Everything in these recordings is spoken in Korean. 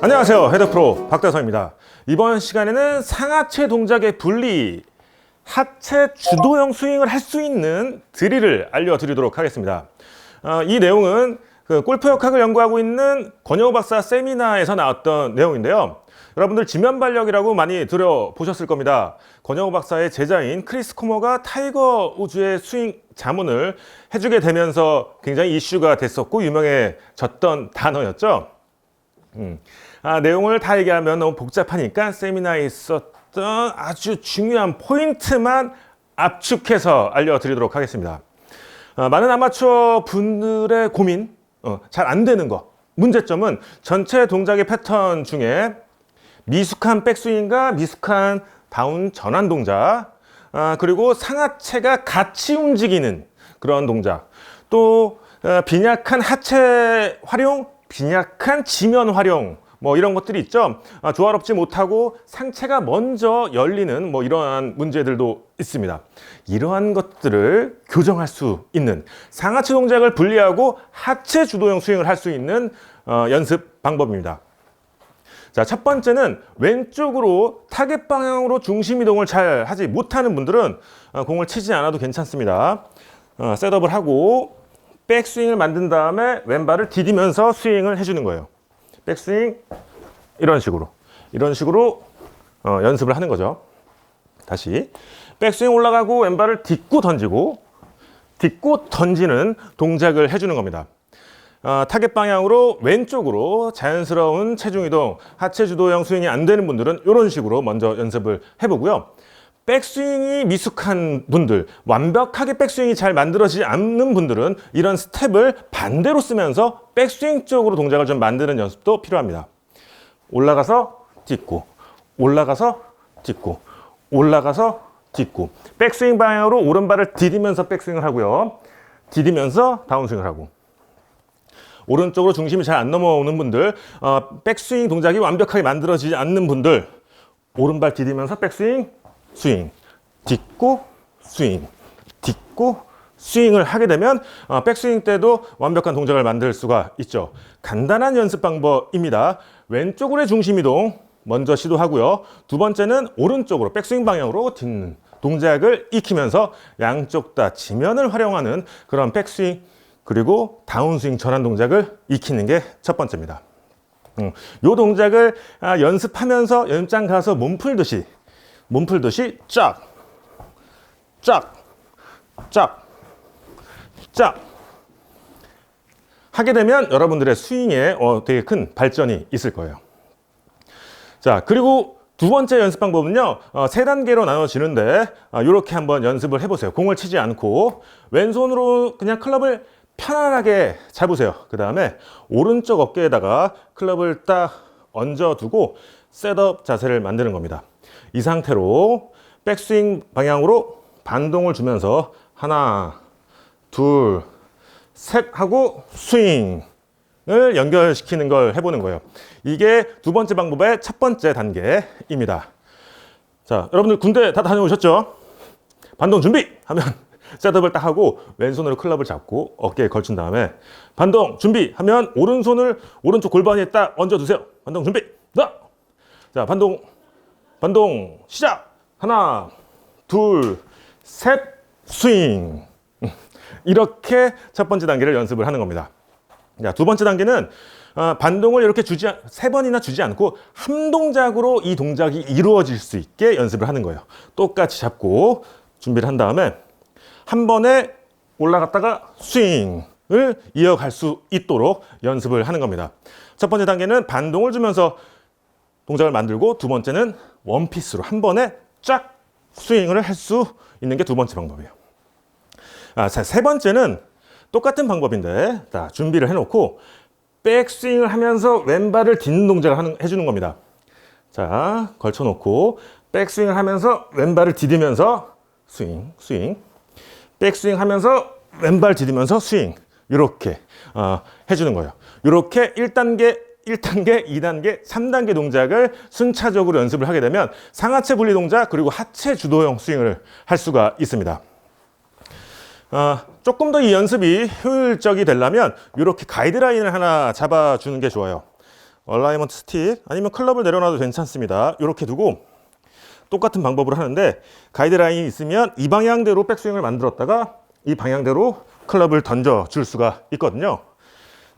안녕하세요. 헤드프로 박다성입니다. 이번 시간에는 상하체 동작의 분리, 하체 주도형 스윙을 할 수 있는 드릴을 알려드리도록 하겠습니다. 어, 이 내용은 그 골프 역학을 연구하고 있는 권영호 박사 세미나에서 나왔던 내용인데요. 여러분들 지면 발력이라고 많이 들어보셨을 겁니다. 권영호 박사의 제자인 크리스 코머가 타이거 우즈의 스윙 자문을 해주게 되면서 굉장히 이슈가 됐었고 유명해졌던 단어였죠. 음. 아, 내용을 다 얘기하면 너무 복잡하니까 세미나에 있었던 아주 중요한 포인트만 압축해서 알려드리도록 하겠습니다. 어, 많은 아마추어 분들의 고민, 어, 잘 안 되는 거. 문제점은 전체 동작의 패턴 중에 미숙한 백스윙과 미숙한 다운 전환 동작, 아, 그리고 상하체가 같이 움직이는 그런 동작, 또 어, 빈약한 하체 활용, 빈약한 지면 활용, 뭐 이런 것들이 있죠. 아, 조화롭지 못하고 상체가 먼저 열리는 뭐 이러한 문제들도 있습니다. 이러한 것들을 교정할 수 있는 상하체 동작을 분리하고 하체 주도형 스윙을 할 수 있는 어, 연습 방법입니다. 자, 첫 번째는 왼쪽으로 타겟 방향으로 중심 이동을 잘 하지 못하는 분들은 어, 공을 치지 않아도 괜찮습니다. 어, 셋업을 하고 백스윙을 만든 다음에 왼발을 디디면서 스윙을 해주는 거예요. 백스윙 이런 식으로 이런 식으로 어, 연습을 하는 거죠. 다시 백스윙 올라가고 왼발을 딛고 던지고 딛고 던지는 동작을 해주는 겁니다. 어, 타겟 방향으로 왼쪽으로 자연스러운 체중 이동, 하체 주도형 스윙이 안 되는 분들은 이런 식으로 먼저 연습을 해보고요. 백스윙이 미숙한 분들, 완벽하게 백스윙이 잘 만들어지지 않는 분들은 이런 스텝을 반대로 쓰면서 백스윙 쪽으로 동작을 좀 만드는 연습도 필요합니다. 올라가서 딛고, 올라가서 딛고, 올라가서 딛고, 백스윙 방향으로 오른발을 디디면서 백스윙을 하고요. 디디면서 다운스윙을 하고. 오른쪽으로 중심이 잘 안 넘어오는 분들, 어, 백스윙 동작이 완벽하게 만들어지지 않는 분들, 오른발 디디면서 백스윙, 스윙, 딛고 스윙, 딛고 스윙을 하게 되면 어, 백스윙 때도 완벽한 동작을 만들 수가 있죠. 간단한 연습 방법입니다. 왼쪽으로의 중심 이동 먼저 시도하고요. 두 번째는 오른쪽으로 백스윙 방향으로 딛는 동작을 익히면서 양쪽 다 지면을 활용하는 그런 백스윙 그리고 다운스윙 전환 동작을 익히는 게 첫 번째입니다. 음, 요 동작을 아, 연습하면서 연장 가서 몸 풀듯이 몸 풀듯이 쫙, 쫙, 쫙, 쫙 하게 되면 여러분들의 스윙에 어, 되게 큰 발전이 있을 거예요. 자, 그리고 두 번째 연습 방법은요, 어, 세 단계로 나눠지는데, 어, 이렇게 한번 연습을 해보세요. 공을 치지 않고, 왼손으로 그냥 클럽을 편안하게 잡으세요. 그 다음에 오른쪽 어깨에다가 클럽을 딱 얹어두고 셋업 자세를 만드는 겁니다. 이 상태로 백스윙 방향으로 반동을 주면서 하나, 둘, 셋 하고 스윙 을 연결시키는 걸 해보는 거예요. 이게 두 번째 방법의 첫 번째 단계입니다. 자, 여러분들 군대 다 다녀오셨죠? 반동 준비! 하면 셋업을 딱 하고 왼손으로 클럽을 잡고 어깨에 걸친 다음에 반동 준비! 하면 오른손을 오른쪽 골반에 딱 얹어두세요. 반동 준비! 자, 자 반동 반동 시작 하나 둘 셋 스윙 이렇게 첫 번째 단계를 연습을 하는 겁니다. 자, 두 번째 단계는 어, 반동을 이렇게 주지 않- 세 번이나 주지 않고 한 동작으로 이 동작이 이루어질 수 있게 연습을 하는 거예요. 똑같이 잡고 준비를 한 다음에 한 번에 올라갔다가 스윙을 이어갈 수 있도록 연습을 하는 겁니다. 첫 번째 단계는 반동을 주면서 동작을 만들고 두 번째는 원피스로 한 번에 쫙 스윙을 할 수 있는 게 두 번째 방법이에요. 아, 자, 세 번째는 똑같은 방법인데, 자, 준비를 해놓고 백스윙을 하면서 왼발을 딛는 동작을 하는, 해주는 겁니다. 자, 걸쳐놓고 백스윙을 하면서 왼발을 디디면서 스윙, 스윙. 백스윙 하면서 왼발 디디면서 스윙. 이렇게 어, 해주는 거예요. 이렇게 1단계, 1단계, 2단계, 3단계 동작을 순차적으로 연습을 하게 되면 상하체 분리 동작 그리고 하체 주도형 스윙을 할 수가 있습니다. 어, 조금 더 이 연습이 효율적이 되려면 이렇게 가이드라인을 하나 잡아주는 게 좋아요. 얼라이먼트 스틱 아니면 클럽을 내려놔도 괜찮습니다. 이렇게 두고 똑같은 방법으로 하는데 가이드라인이 있으면 이 방향대로 백스윙을 만들었다가 이 방향대로 클럽을 던져 줄 수가 있거든요.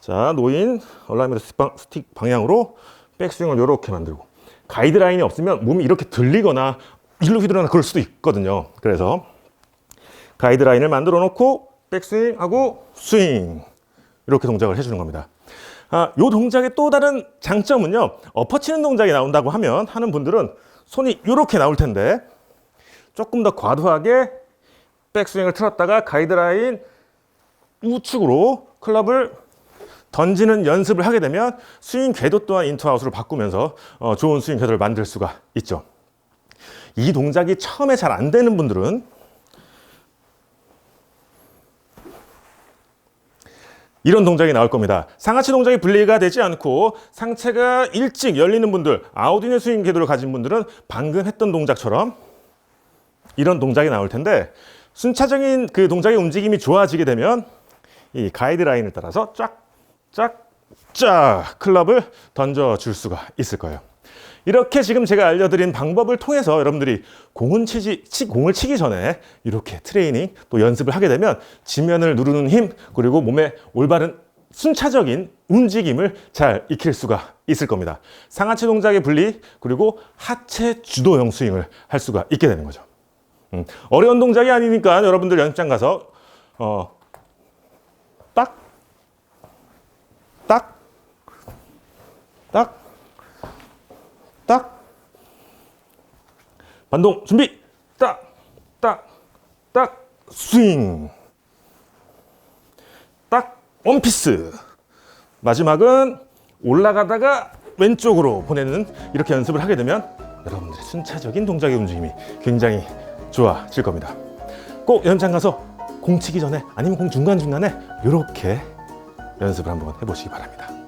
자, 놓인 얼라이먼트 스틱 방향으로 백스윙을 이렇게 만들고 가이드라인이 없으면 몸이 이렇게 들리거나 일로 휘두르거나 그럴 수도 있거든요. 그래서 가이드라인을 만들어 놓고 백스윙하고 스윙 이렇게 동작을 해주는 겁니다. 아, 요 동작의 또 다른 장점은요. 엎어치는 동작이 나온다고 하면 하는 분들은 손이 이렇게 나올 텐데 조금 더 과도하게 백스윙을 틀었다가 가이드라인 우측으로 클럽을 던지는 연습을 하게 되면 스윙 궤도 또한 인투아웃으로 바꾸면서 어, 좋은 스윙 궤도를 만들 수가 있죠. 이 동작이 처음에 잘 안 되는 분들은 이런 동작이 나올 겁니다. 상하체 동작이 분리가 되지 않고 상체가 일찍 열리는 분들, 아웃인의 스윙 궤도를 가진 분들은 방금 했던 동작처럼 이런 동작이 나올 텐데 순차적인 그 동작의 움직임이 좋아지게 되면 이 가이드라인을 따라서 쫙, 쫙, 쫙 클럽을 던져 줄 수가 있을 거예요. 이렇게 지금 제가 알려드린 방법을 통해서 여러분들이 공은 치지, 치, 공을 치기 전에 이렇게 트레이닝 또 연습을 하게 되면 지면을 누르는 힘 그리고 몸의 올바른 순차적인 움직임을 잘 익힐 수가 있을 겁니다. 상하체 동작의 분리 그리고 하체 주도형 스윙을 할 수가 있게 되는 거죠. 음, 어려운 동작이 아니니까 여러분들 연습장 가서 어, 딱, 딱, 딱, 딱, 반동 준비, 딱, 딱, 딱, 스윙, 딱, 원피스. 마지막은 올라가다가 왼쪽으로 보내는 이렇게 연습을 하게 되면 여러분들의 순차적인 동작의 움직임이 굉장히 좋아질 겁니다. 꼭 연습장 가서 공 치기 전에 아니면 공 중간중간에 이렇게 연습을 한번 해보시기 바랍니다.